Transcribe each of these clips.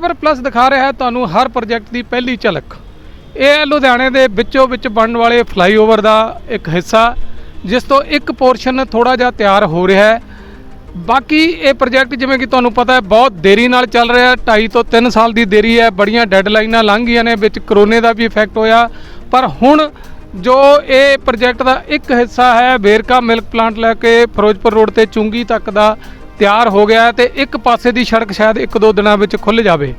Plus ਦਿਖਾ ਰਿਹਾ ਹੈ ਤੁਹਾਨੂੰ ਹਰ ਪ੍ਰੋਜੈਕਟ ਦੀ ਪਹਿਲੀ ਝਲਕ। ਇਹ ਹੈ ਲੁਧਿਆਣੇ ਦੇ ਵਿੱਚੋਂ ਵਿੱਚ ਬਣਨ ਵਾਲੇ ਫਲਾਈਓਵਰ ਦਾ ਇੱਕ ਹਿੱਸਾ, ਜਿਸ ਤੋਂ ਇੱਕ ਪੋਰਸ਼ਨ ਥੋੜਾ ਜਿਹਾ ਤਿਆਰ ਹੋ ਰਿਹਾ ਹੈ। ਬਾਕੀ ਇਹ ਪ੍ਰੋਜੈਕਟ ਜਿਵੇਂ ਕਿ ਤੁਹਾਨੂੰ ਪਤਾ ਹੈ, ਬਹੁਤ ਦੇਰੀ ਨਾਲ ਚੱਲ ਰਿਹਾ ਹੈ। 2.5 ਤੋਂ 3 ਸਾਲ ਦੀ ਦੇਰੀ ਹੈ, ਬੜੀਆਂ ਡੈਡਲਾਈਨਾਂ ਲੰਘ ਗਈਆਂ ਨੇ, ਵਿੱਚ ਕਰੋਨੇ ਦਾ ਵੀ ਇਫੈਕਟ ਹੋਇਆ। ਪਰ ਹੁਣ ਜੋ ਇਹ ਪ੍ਰੋਜੈਕਟ ਦਾ ਇੱਕ ਹਿੱਸਾ ਹੈ, ਵੇਰਕਾ ਮਿਲਕ ਪਲਾਂਟ ਲੈ ਕੇ ਫਿਰੋਜ਼ਪੁਰ ਰੋਡ ਤੇ ਚੁੰਗੀ ਤੱਕ ਦਾ ਤਿਆਰ ਹੋ ਗਿਆ ਹੈ ਤੇ ਇੱਕ ਪਾਸੇ ਦੀ ਸੜਕ ਸ਼ਾਇਦ ਇੱਕ ਦੋ ਦਿਨਾਂ ਵਿੱਚ ਖੁੱਲ ਜਾਵੇ।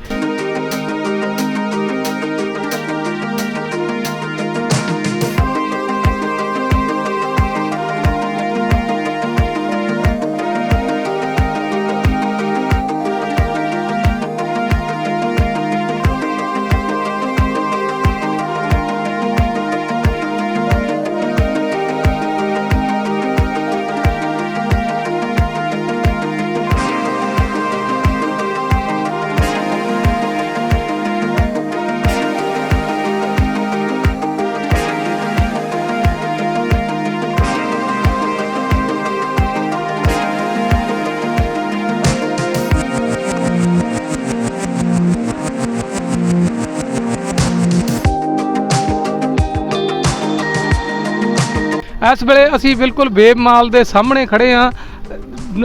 ਇਸ ਵੇਲੇ ਅਸੀਂ ਬਿਲਕੁਲ ਵੇਬ ਮਾਲ ਦੇ ਸਾਹਮਣੇ ਖੜੇ ਆ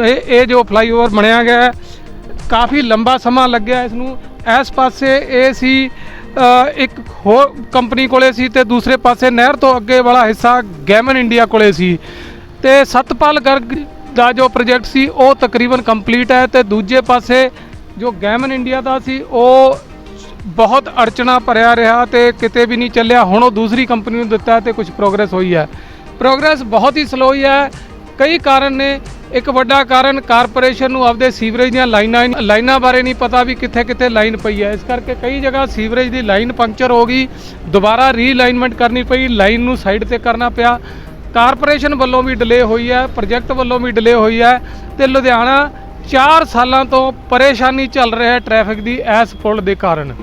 ਇਹ ਇਹ ਜੋ ਫਲਾਈਓਵਰ ਬਣਿਆ ਗਿਆ ਹੈ, ਕਾਫੀ ਲੰਬਾ ਸਮਾਂ ਲੱਗਿਆ ਇਸ ਨੂੰ। ਇਸ ਪਾਸੇ ਇਹ ਸੀ ਇੱਕ ਹੋਰ ਕੰਪਨੀ ਕੋਲੇ ਸੀ ਤੇ ਦੂਸਰੇ ਪਾਸੇ ਨਹਿਰ ਤੋਂ ਅੱਗੇ ਵਾਲਾ ਹਿੱਸਾ ਗੈਮਨ ਇੰਡੀਆ ਕੋਲੇ ਸੀ। ਤੇ ਸਤਪਾਲ ਗਰਗ ਦਾ ਜੋ ਪ੍ਰੋਜੈਕਟ ਸੀ ਉਹ ਤਕਰੀਬਨ ਕੰਪਲੀਟ ਹੈ ਤੇ ਦੂਜੇ ਪਾਸੇ ਜੋ ਗੈਮਨ ਇੰਡੀਆ ਦਾ ਸੀ ਉਹ ਬਹੁਤ ਅੜਚਣਾ ਭਰਿਆ ਰਿਹਾ ਤੇ ਕਿਤੇ ਵੀ ਨਹੀਂ ਚੱਲਿਆ। ਹੁਣ ਉਹ ਦੂਸਰੀ ਕੰਪਨੀ ਨੂੰ ਦਿੱਤਾ ਤੇ ਕੁਝ ਪ੍ਰੋਗਰੈਸ ਹੋਈ ਹੈ। ਪ੍ਰੋਗਰੈਸ ਬਹੁਤ ਹੀ ਸਲੋ ਹੀ ਹੈ। ਕਈ ਕਾਰਨ ਨੇ। ਇੱਕ ਵੱਡਾ ਕਾਰਨ ਕਾਰਪੋਰੇਸ਼ਨ ਨੂੰ ਆਪਦੇ ਸੀਵਰੇਜ ਦੀਆਂ ਲਾਈਨਾਂ ਲਾਈਨਾਂ ਬਾਰੇ ਨਹੀਂ ਪਤਾ ਵੀ ਕਿੱਥੇ ਕਿੱਥੇ ਲਾਈਨ ਪਈ ਹੈ। ਇਸ ਕਰਕੇ ਕਈ ਜਗ੍ਹਾ ਸੀਵਰੇਜ ਦੀ ਲਾਈਨ ਪੰਕਚਰ ਹੋ ਗਈ। ਦੁਬਾਰਾ ਰੀਲਾਈਨਮੈਂਟ ਕਰਨੀ ਪਈ। ਲਾਈਨ ਨੂੰ ਸਾਈਡ ਤੇ ਕਰਨਾ ਪਿਆ। ਕਾਰਪੋਰੇਸ਼ਨ ਵੱਲੋਂ ਵੀ ਡਿਲੇ ਹੋਈ ਹੈ। ਪ੍ਰੋਜੈਕਟ ਵੱਲੋਂ ਵੀ ਡਿਲੇ ਹੋਈ ਹੈ। ਤੇ ਲੁਧਿਆਣਾ 4 ਸਾਲਾਂ ਤੋਂ ਪਰੇਸ਼ਾਨੀ ਚੱਲ ਰਿਹਾ ਹੈ ਟ੍ਰੈਫਿਕ ਦੀ ਇਸ ਪੁਲ ਦੇ ਕਾਰਨ।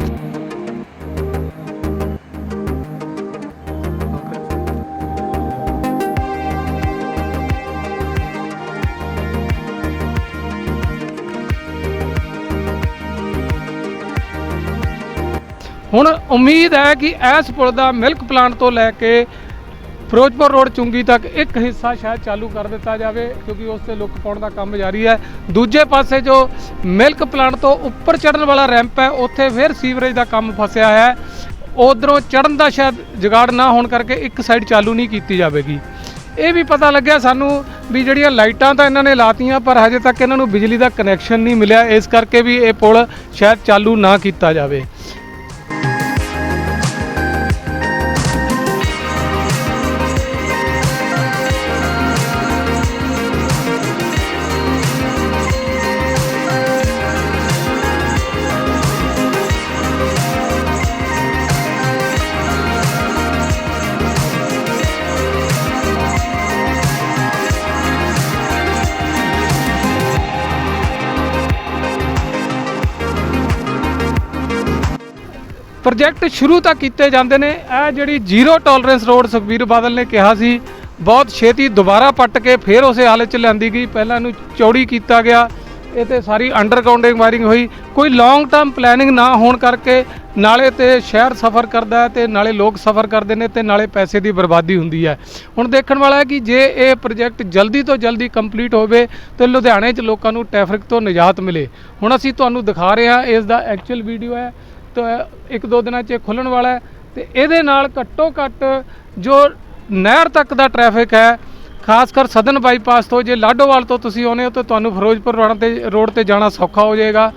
ਹੁਣ ਉਮੀਦ ਹੈ ਕਿ ਇਸ ਪੁਲ ਦਾ ਮਿਲਕ ਪਲਾਂਟ ਤੋਂ ਲੈ ਕੇ ਫਿਰੋਜ਼ਪੁਰ ਰੋਡ ਚੁੰਗੀ ਤੱਕ ਇੱਕ ਹਿੱਸਾ ਸ਼ਾਇਦ ਚਾਲੂ ਕਰ ਦਿੱਤਾ ਜਾਵੇ, ਕਿਉਂਕਿ ਉਸ ਤੇ ਲੁੱਕ ਪਾਉਣ ਦਾ ਕੰਮ ਜਾਰੀ ਹੈ। ਦੂਜੇ ਪਾਸੇ ਜੋ ਮਿਲਕ ਪਲਾਂਟ ਤੋਂ ਉੱਪਰ ਚੜਨ ਵਾਲਾ ਰੈਂਪ ਹੈ, ਉੱਥੇ ਫਿਰ ਸੀਵਰੇਜ ਦਾ ਕੰਮ ਫਸਿਆ ਹੈ। ਉਧਰੋਂ ਚੜਨ ਦਾ ਸ਼ਾਇਦ ਜਗਾੜ ਨਾ ਹੋਣ ਕਰਕੇ ਇੱਕ ਸਾਈਡ ਚਾਲੂ ਨਹੀਂ ਕੀਤੀ ਜਾਵੇਗੀ। ਇਹ ਵੀ ਪਤਾ ਲੱਗਿਆ ਸਾਨੂੰ ਵੀ ਜਿਹੜੀਆਂ ਲਾਈਟਾਂ ਤਾਂ ਇਹਨਾਂ ਨੇ ਲਾਤੀਆਂ, ਪਰ ਹਜੇ ਤੱਕ ਇਹਨਾਂ ਨੂੰ ਬਿਜਲੀ ਦਾ ਕਨੈਕਸ਼ਨ ਨਹੀਂ ਮਿਲਿਆ। ਇਸ ਕਰਕੇ ਵੀ ਇਹ ਪੁਲ ਸ਼ਾਇਦ ਚਾਲੂ ਨਾ ਕੀਤਾ ਜਾਵੇ। ਪ੍ਰੋਜੈਕਟ ਸ਼ੁਰੂ ਤਾਂ ਕੀਤੇ ਜਾਂਦੇ ਨੇ। ਇਹ ਜਿਹੜੀ zero tolerance road Sukhbir Badal ਨੇ ਕਿਹਾ ਸੀ, ਬਹੁਤ ਛੇਤੀ ਦੁਬਾਰਾ ਪੱਟ ਕੇ ਫੇਰ ਉਸੇ ਹਾਲਤ 'ਚ ਲਿਆਂਦੀ ਗਈ। ਪਹਿਲਾਂ ਇਹਨੂੰ ਚੌੜੀ ਕੀਤਾ ਗਿਆ, ਇਹ ਤੇ ਸਾਰੀ ਅੰਡਰਗਰਾਉਂਡਿੰਗ ਵਾਇਰਿੰਗ ਹੋਈ। ਕੋਈ ਲੌਂਗ ਟਰਮ ਪਲੈਨਿੰਗ ਨਾ ਹੋਣ ਕਰਕੇ ਨਾਲੇ ਤੇ ਸ਼ਹਿਰ ਸਫਰ ਕਰਦਾ ਹੈ ਤੇ ਨਾਲੇ ਲੋਕ ਸਫਰ ਕਰਦੇ ਨੇ ਤੇ ਨਾਲੇ ਪੈਸੇ ਦੀ ਬਰਬਾਦੀ ਹੁੰਦੀ ਹੈ। ਹੁਣ ਦੇਖਣ ਵਾਲਾ ਹੈ ਕਿ ਜੇ ਇਹ ਪ੍ਰੋਜੈਕਟ ਜਲਦੀ ਤੋਂ ਜਲਦੀ ਕੰਪਲੀਟ ਹੋਵੇ, ਤੇ ਲੁਧਿਆਣੇ 'ਚ ਲੋਕਾਂ ਨੂੰ ਟ੍ਰੈਫਿਕ ਤੋਂ ਨਿਜਾਤ ਮਿਲੇ। ਹੁਣ ਅਸੀਂ ਤੁਹਾਨੂੰ ਦਿਖਾ ਰਹੇ ਹਾਂ, ਇਸ ਦਾ ਐਕਚੁਅਲ ਵੀਡੀਓ ਹੈ। ਇੱਕ ਦੋ ਦਿਨਾਂ 'ਚ ਇਹ ਖੁੱਲਣ ਵਾਲਾ ਹੈ ਤੇ ਇਹਦੇ ਨਾਲ ਘੱਟੋ ਘੱਟ ਜੋ ਨਹਿਰ ਤੱਕ ਦਾ ਟ੍ਰੈਫਿਕ ਹੈ, ਖਾਸ ਕਰ ਸਦਨ ਬਾਈਪਾਸ ਤੋਂ, ਜੇ ਲਾਡੋਵਾਲ ਤੋਂ ਤੁਸੀਂ ਆਉਂਦੇ ਹੋ ਤਾਂ ਤੁਹਾਨੂੰ ਫਿਰੋਜ਼ਪੁਰ ਰੋਡ ਤੇ ਰੋਡ ਤੇ ਜਾਣਾ ਸੌਖਾ ਹੋ ਜਾਏਗਾ।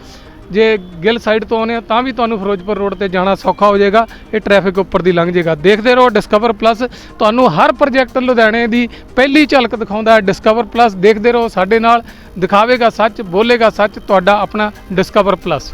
ਜੇ ਗਿੱਲ ਸਾਈਡ ਤੋਂ ਆਉਂਦੇ ਹੋ ਤਾਂ ਵੀ ਤੁਹਾਨੂੰ ਫਿਰੋਜ਼ਪੁਰ ਰੋਡ ਤੇ ਜਾਣਾ ਸੌਖਾ ਹੋ ਜਾਏਗਾ, ਇਹ ਟ੍ਰੈਫਿਕ ਉੱਪਰ ਦੀ ਲੰਘ ਜਾਏਗਾ। ਦੇਖਦੇ ਰਹੋ ਡਿਸਕਵਰ ਪਲੱਸ ਤੁਹਾਨੂੰ ਹਰ ਪ੍ਰੋਜੈਕਟ ਲੁਧਿਆਣੇ ਦੀ ਪਹਿਲੀ ਝਲਕ ਦਿਖਾਉਂਦਾ ਹੈ ਡਿਸਕਵਰ ਪਲੱਸ ਦੇਖਦੇ ਰਹੋ ਸਾਡੇ ਨਾਲ, ਦਿਖਾਵੇਗਾ ਸੱਚ, ਬੋਲੇਗਾ ਸੱਚ, ਤੁਹਾਡਾ ਆਪਣਾ ਡਿਸਕਵਰ ਪਲੱਸ